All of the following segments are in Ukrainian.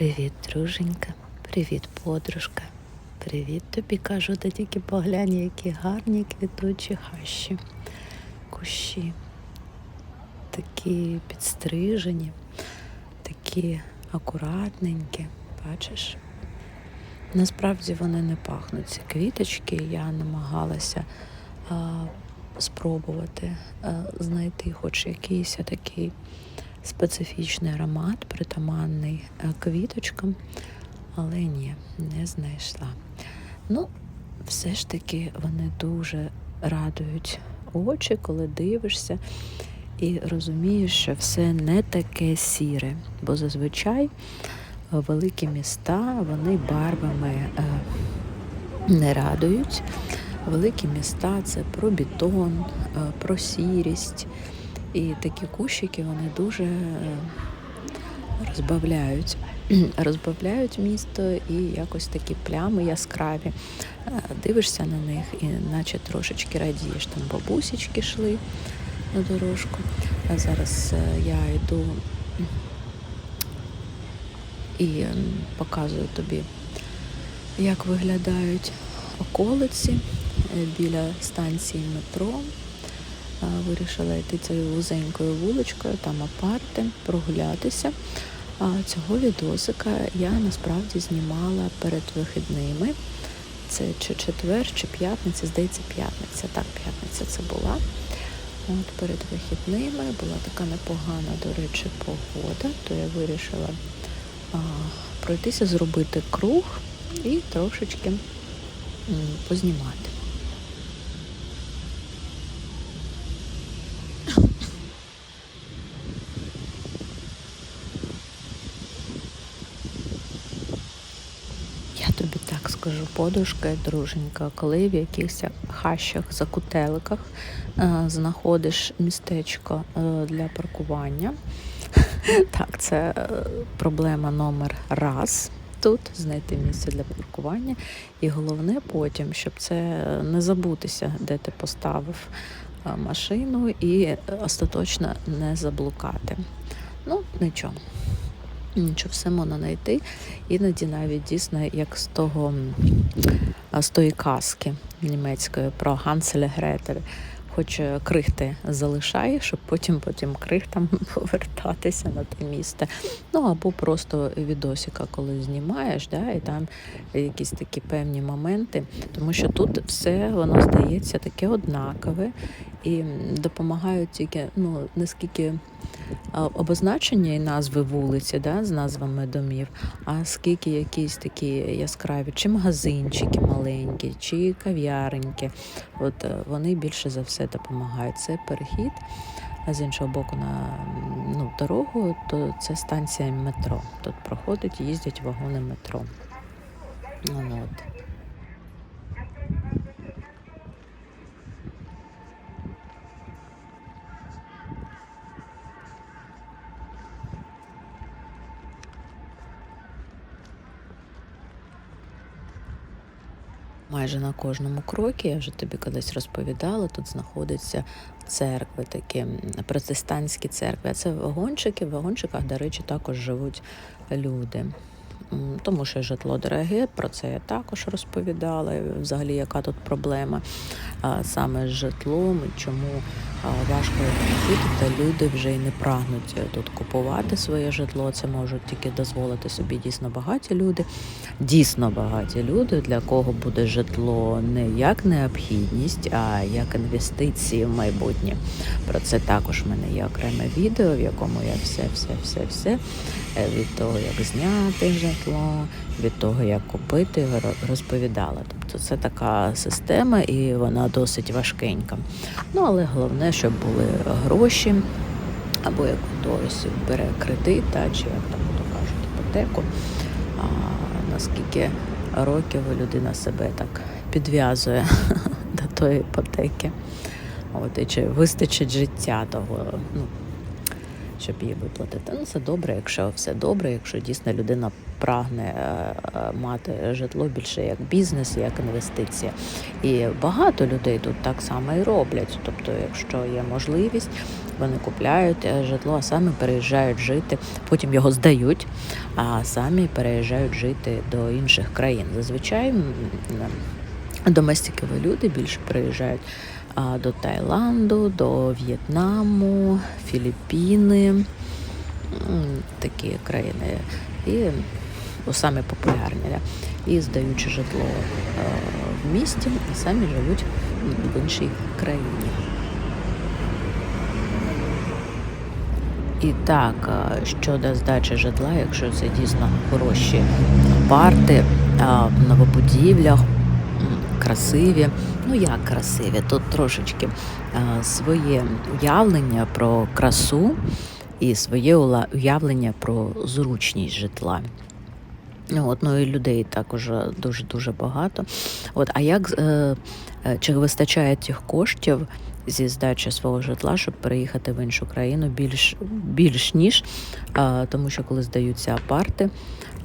Привіт, друженька, привіт, подружка. Привіт тобі кажу, та тільки поглянь, які гарні квітучі хащі, кущі. Такі підстрижені, такі акуратненькі, бачиш? Насправді вони не пахнуть. Ці квіточки я намагалася а, спробувати а, знайти хоч якийсь такий специфічний аромат, притаманний а, квіточкам, але ні, не знайшла. Ну, все ж таки вони дуже радують очі, коли дивишся і розумієш, що все не таке сіре, бо зазвичай е, великі міста вони барвами е, не радують. Великі міста це про бетон, е, про сірість. І такі кущики вони дуже е, розбавляють. Розбавляють місто і якось такі плями яскраві. Е, Дивишся на них і наче трошечки радієш. Там бабусечки йшли на дорожку. А зараз е, я йду і показую тобі, як виглядають околиці біля станції метро. Вирішила йти цією вузенькою вуличкою, там апарти, прогулятися. А цього відосика я насправді знімала перед вихідними. Це чи четвер, чи п'ятниця, здається, п'ятниця. Так, п'ятниця це була. От перед вихідними була така непогана, до речі, погода, то я вирішила а, пройтися, зробити круг і трошечки м, познімати. Я тобі так скажу, подружка і друженька, коли в якихось хащах, закутеликах е, знаходиш містечко е, для паркування. Так, це е, проблема номер раз. Тут знайти місце для паркування. І головне потім, щоб це не забутися, де ти поставив машину, і остаточно не заблукати. Ну, нічого. Нічого, все можна знайти. Іноді навіть дійсно, як з того з тої казки німецької про Ганселя Гретель. Хоч е, крихти залишає, щоб потім потім крихтам повертатися на те місце. Ну або просто відосика, коли знімаєш, да, і там якісь такі певні моменти, тому що тут все воно здається таке однакове і допомагають тільки ну наскільки обозначення і назви вулиці, да, з назвами домів, а скільки якісь такі яскраві, чи магазинчики маленькі, чи кав'яреньки. От е, вони більше за все допомагають. Це перехід. А з іншого боку, на ну, дорогу, то це станція метро. Тут проходить, їздять вагони метро. Ну, от. Майже на кожному крокі, я вже тобі колись розповідала, тут знаходяться церкви, такі протестантські церкви. А це вагончики. В вагончиках, до речі, також живуть люди. Тому що житло дороге, про це я також розповідала. Взагалі, яка тут проблема саме з житлом, чому важко жити, та люди вже й не прагнуть е, тут купувати своє житло. Це можуть тільки дозволити собі дійсно багаті люди. Дійсно багаті люди, для кого буде житло не як необхідність, а як інвестиції в майбутнє. Про це також в мене є окреме відео, в якому я все, все, все, все е, від того, як зняти житло, від того, як купити, розповідала. Тобто це така система, і вона досить важкенька. Ну але головне, щоб були гроші, або як хтось бере кредит, та, чи як там то кажуть, іпотеку. А, наскільки років людина себе так підв'язує до тої іпотеки. От, і чи вистачить життя того, ну, щоб її виплатити. Ну, це добре, якщо все добре, якщо дійсно людина прагне е, е, мати житло більше як бізнес, як інвестиція. І багато людей тут так само і роблять. Тобто, якщо є можливість, вони купляють е, житло, а самі переїжджають жити, потім його здають, а самі переїжджають жити до інших країн. Зазвичай доместикові люди більше переїжджають до Таїланду, до В'єтнаму, Філіппіни, такі країни. І ну, самі популярні. І здаючи житло е, в місті, і самі живуть в іншій країні. І так, е, щодо здачі житла, якщо це дійсно хороші парти е, в новобудівлях, красиві. Ну як красиві? Тут трошечки своє уявлення про красу і своє уявлення про зручність житла. От, ну і людей також дуже дуже багато. От, а як е, е, чи вистачає тих коштів зі здачі свого житла, щоб переїхати в іншу країну більш, більш ніж, е, тому що коли здаються апарти,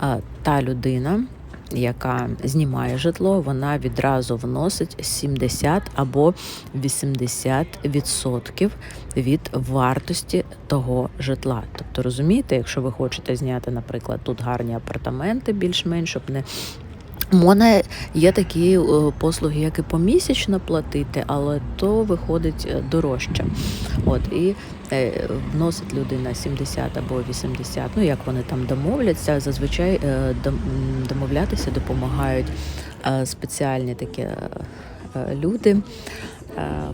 е, та людина, яка знімає житло, вона відразу вносить 70 або 80% від вартості того житла. Тобто, розумієте, якщо ви хочете зняти, наприклад, тут гарні апартаменти, більш-менш, щоб не Можна є такі е, послуги, як і помісячно платити, але то виходить е, дорожче. От і вносить людина 70 або 80, ну як вони там домовляться. Зазвичай е, домовлятися допомагають е, спеціальні такі е, е, люди, е,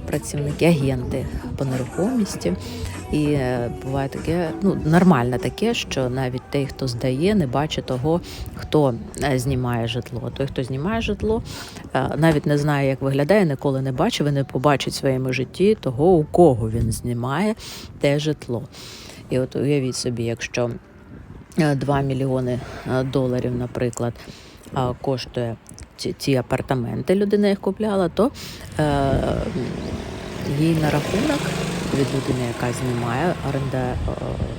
працівники, агенти по нерухомості. І е, буває таке, ну нормальне таке, що навіть той, хто здає, не бачить того, хто е, знімає житло. Той, хто знімає житло, е, навіть не знає, як виглядає, ніколи не бачив і не побачить в своєму житті того, у кого він знімає те житло. І от уявіть собі, якщо е, 2 мільйони е, доларів, наприклад, е, коштує ці, ці апартаменти, людина їх купляла, то е, їй на рахунок від людини, яка знімає оренда, е,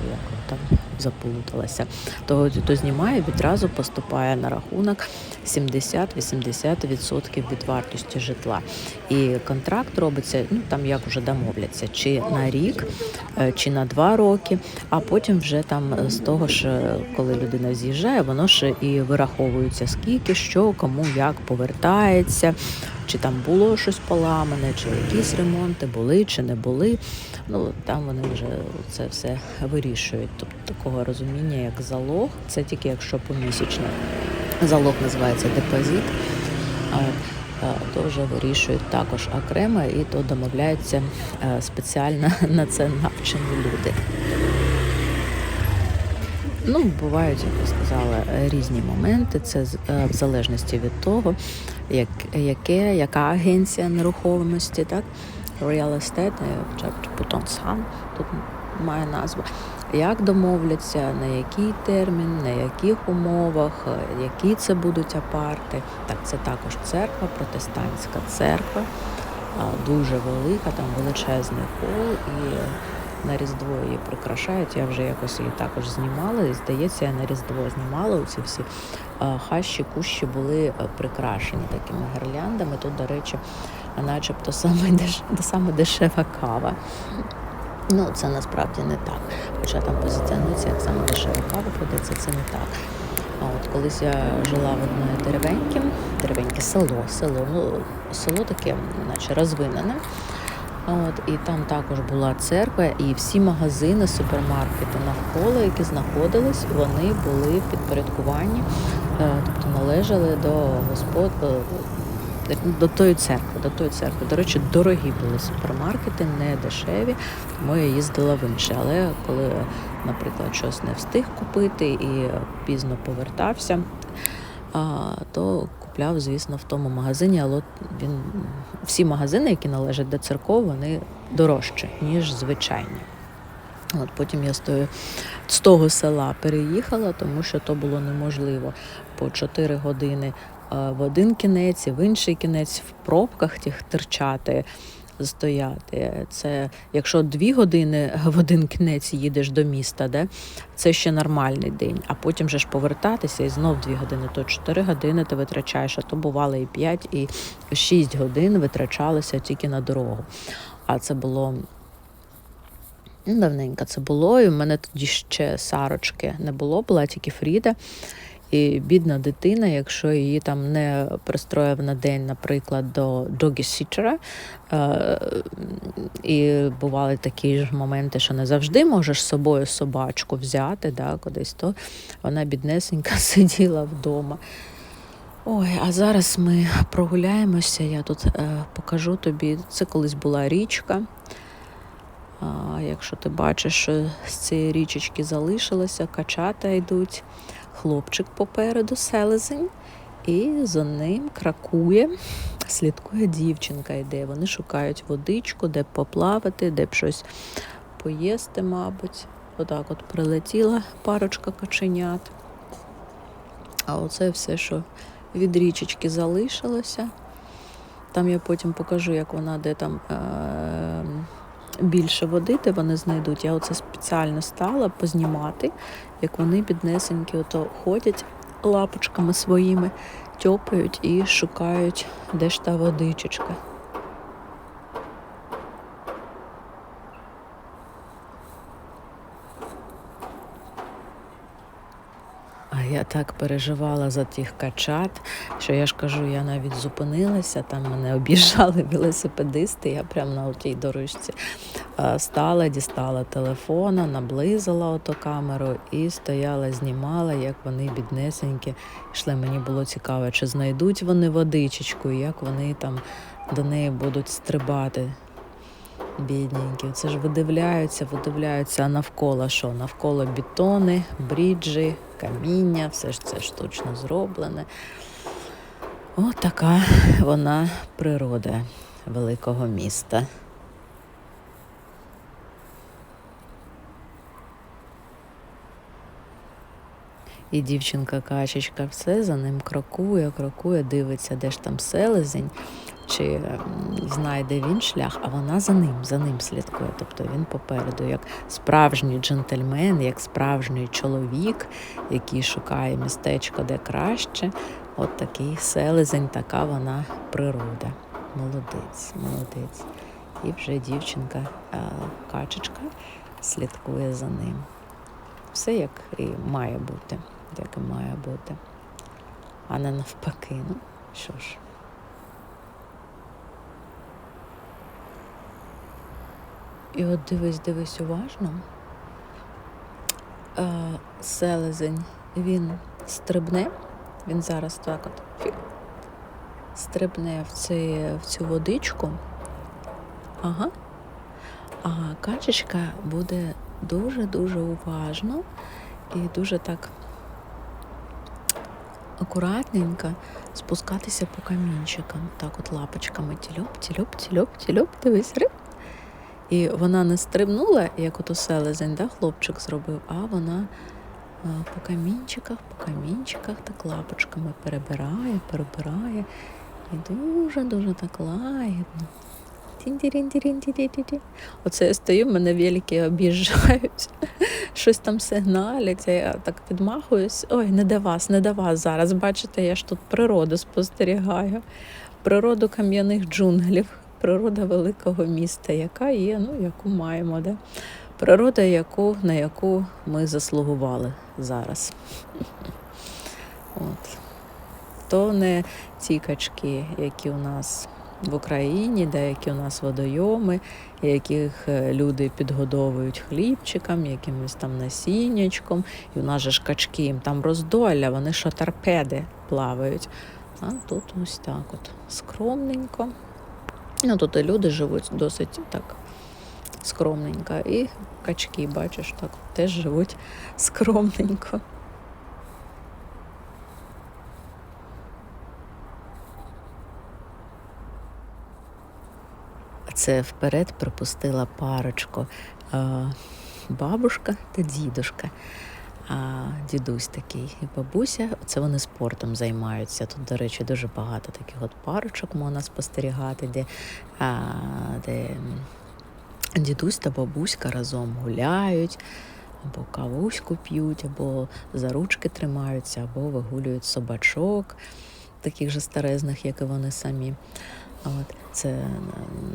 як там заплуталася, то хто знімає, відразу поступає на рахунок 70-80% від вартості житла. І контракт робиться, ну там як вже домовляться, чи на рік, е, чи на два роки, а потім вже там з того ж, е, коли людина з'їжджає, воно ж і вираховується скільки, що, кому як повертається, чи там було щось поламане, чи якісь ремонти були, чи не були. Ну там вони вже це все вирішують. Тобто такого розуміння, як залог, це тільки якщо помісячно. Залог називається депозит. То вже вирішують також окремо, і то домовляються е, спеціально на це навчені люди. Ну, бувають, як я сказала, е, різні моменти. Це е, в залежності від того, як, яке, яка агенція нерухомості, так? Real Estate, е, Путонсан, тут має назву. Як домовляться, на який термін, на яких умовах, е, які це будуть апарти. Так, це також церква, протестантська церква, дуже велика, там величезний хол і на Різдво її прикрашають. Я вже якось її також знімала. І здається, я на Різдво знімала. Оці всі хащі, кущі були е, прикрашені такими гірляндами. Тут, до речі, начебто саме, деш... саме дешева кава. Ну, це насправді не так. Хоча там позиціонується як саме дешева кава продається, це не так. А от колись я жила в одній деревеньці, деревеньке село, село, ну село таке, наче розвинене. От, і там також була церква, і всі магазини, супермаркети навколо, які знаходились, вони були підпорядкуванні, е, тобто належали до господ е, до тої церкви, до тої церкви. До речі, дорогі були супермаркети, не дешеві, тому я їздила в інші. Але коли, наприклад, щось не встиг купити і пізно повертався, то купляв, звісно, в тому магазині, але він всі магазини, які належать до церков, вони дорожчі, ніж звичайні. От потім я з, тої, з того села переїхала, тому що то було неможливо по 4 години е, в один кінець і в інший кінець в пробках тих терчати стояти. Це якщо дві години в один кінець їдеш до міста, де це ще нормальний день, а потім же ж повертатися і знов дві години, то чотири години ти витрачаєш, а то бувало і п'ять, і шість годин витрачалося тільки на дорогу. А це було ну, давненько це було, і в мене тоді ще Сарочки не було, була тільки Фріда. І бідна дитина, якщо її там не пристроїв на день, наприклад, до догі-сітера, е, і бували такі ж моменти, що не завжди можеш з собою собачку взяти да, кудись, то вона біднесенька сиділа вдома. Ой, а зараз ми прогуляємося. Я тут е, покажу тобі. Це колись була річка. А, Якщо ти бачиш, що з цієї річечки залишилося, качата йдуть, хлопчик попереду, селезень, і за ним кракує, слідкує дівчинка йде. Вони шукають водичку, де б поплавати, де б щось поїсти, мабуть. Отак от прилетіла парочка каченят. А оце все, що від річечки залишилося. Там я потім покажу, як вона де там. Е- більше води, де вони знайдуть. Я оце спеціально стала познімати, як вони біднесенькі ото ходять лапочками своїми, тьопають і шукають, де ж та водичечка. А я так переживала за тих качат, що я ж кажу, я навіть зупинилася, там мене обіжали велосипедисти. Я прямо на тій дорожці стала, дістала телефона, наблизила ото камеру і стояла, знімала, як вони біднесенькі йшли. Мені було цікаво, чи знайдуть вони водичечку, як вони там до неї будуть стрибати. Бідненькі, це ж видивляються, видивляються, а навколо що? Навколо бетони, бріджі, каміння, все ж це штучно зроблене. От така вона природа великого міста. І дівчинка-качечка все за ним крокує, крокує, дивиться, де ж там селезень чи знайде він шлях, а вона за ним, за ним слідкує. Тобто він попереду, як справжній джентльмен, як справжній чоловік, який шукає містечко, де краще. От такий селезень, така вона природа. Молодець, молодець. І вже дівчинка, качечка слідкує за ним. Все як і має бути, як і має бути. А не навпаки. Ну що ж. І от дивись, дивись уважно. Е, селезень, він стрибне, він зараз так от стрибне в, цей, в цю водичку. Ага. А качечка буде дуже-дуже уважно і дуже так акуратненько спускатися по камінчикам. Так от лапочками тільоп, тільоп, тільоп, тільоп, дивись, риб. І вона не стрибнула, як ото селезень, да, хлопчик зробив, а вона по камінчиках, по камінчиках так лапочками перебирає, перебирає. І дуже-дуже так лагідно. Оце я стою, мене велики об'їжджають, щось там сигналять, я так підмахуюсь. Ой, не до вас, не до вас зараз. Бачите, я ж тут природу спостерігаю, природу кам'яних джунглів природа великого міста, яка є, ну, яку маємо. Да? Природа, яку, на яку ми заслугували зараз. От. То не ці качки, які у нас в Україні, деякі у нас водойоми, яких е, люди підгодовують хлібчиком, якимось там насіннячком. І у нас же ж качки їм там роздоля, вони що торпеди плавають. А тут ось так от скромненько. Ну, Тут і люди живуть досить так скромненько. І качки, бачиш, так теж живуть скромненько. Це вперед припустила парочку бабушка та дідушка. А дідусь такий і бабуся, це вони спортом займаються. Тут, до речі, дуже багато таких от парочок можна спостерігати, де, а, де дідусь та бабуська разом гуляють, або кавуську п'ють, або за ручки тримаються, або вигулюють собачок, таких же старезних, як і вони самі. От, це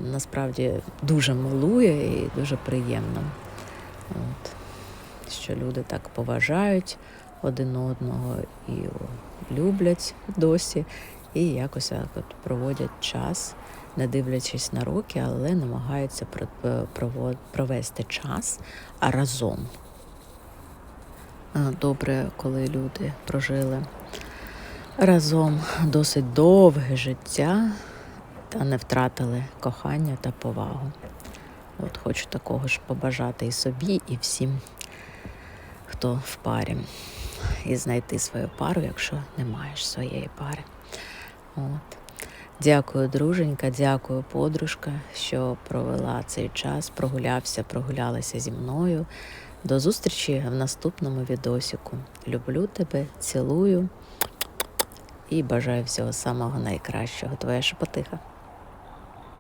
насправді дуже милує і дуже приємно. От, що люди так поважають один одного і люблять досі, і якось от проводять час, не дивлячись на роки, але намагаються провести час разом. Е, Добре, коли люди прожили разом досить довге життя та не втратили кохання та повагу. От хочу такого ж побажати і собі, і всім, хто в парі. І знайти свою пару, якщо не маєш своєї пари. От. Дякую, друженька, дякую, подружка, що провела цей час, прогулявся, прогулялася зі мною. До зустрічі в наступному відосіку. Люблю тебе, цілую і бажаю всього самого найкращого. Твоя шепотиха.